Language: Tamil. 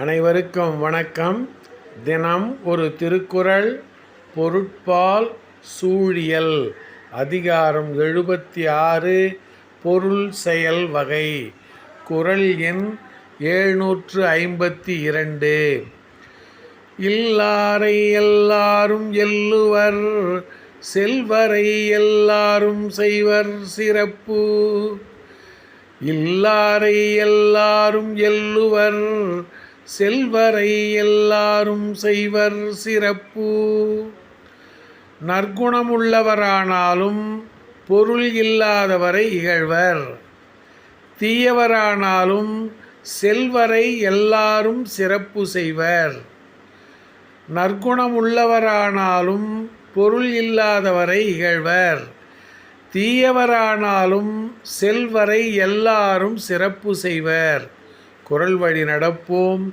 அனைவருக்கும் வணக்கம். தினம் ஒரு திருக்குறள் பொருட்பால் சூழியல் அதிகாரம் எழுபத்தி ஆறு பொருள் செயல் வகை. குறள் எண் எழுநூற்று ஐம்பத்தி இரண்டு. இல்லாரை எல்லாரும் எல்லுவர் செல்வரை எல்லாரும் செய்வர் சிறப்பு. இல்லாரை எல்லாரும் எல்லுவர் செல்வரை எல்லாரும் செய்வர் சிறப்பு. நற்குணமுள்ளவரானாலும் பொருள் இல்லாதவரை இகழ்வர். தீயவரானாலும் செல்வரை எல்லாரும் சிறப்பு செய்வர். நற்குணமுள்ளவரானாலும் பொருள் இல்லாதவரை இகழ்வர். தீயவரானாலும் செல்வரை எல்லாரும் சிறப்பு செய்வர். குரல் வழி நடப்போம்.